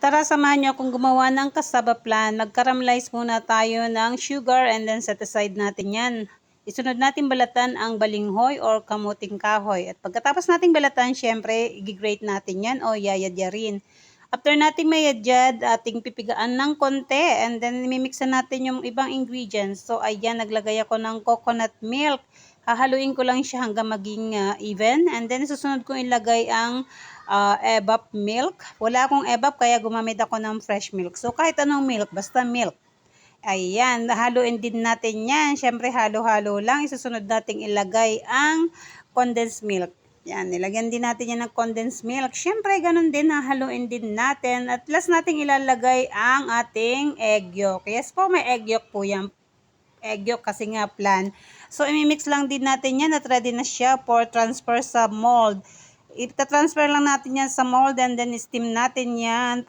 Tara, samahan niyo akong gumawa ng cassava plan. Mag-caramelize muna tayo ng sugar and then set aside natin yan. Isunod natin balatan ang balinghoy or kamuting kahoy. At pagkatapos nating balatan, syempre, i-grate natin yan o yayadyarin. After natin mayadyad, ating pipigaan ng konti and then mimixan natin yung ibang ingredients. So, ayan, naglagay ako ng coconut milk. Hahaluin ko lang siya hanggang maging uh, even. And then, susunod kong ilagay ang uh, evap milk. Wala akong evap, kaya gumamit ako ng fresh milk. So, kahit anong milk, basta milk. Ayan, haluin din natin yan. Siyempre, halo-halo lang. Isusunod nating ilagay ang condensed milk. Yan, nilagyan din natin yan ng condensed milk. Siyempre, ganun din, hahaluin din natin. At last nating ilalagay ang ating egg yolk. Yes po, may egg yolk po yan. Egg yolk kasi nga plan. So, imimix lang din natin yan at ready na siya for transfer sa mold. Ita-transfer lang natin yan sa mold and then steam natin yan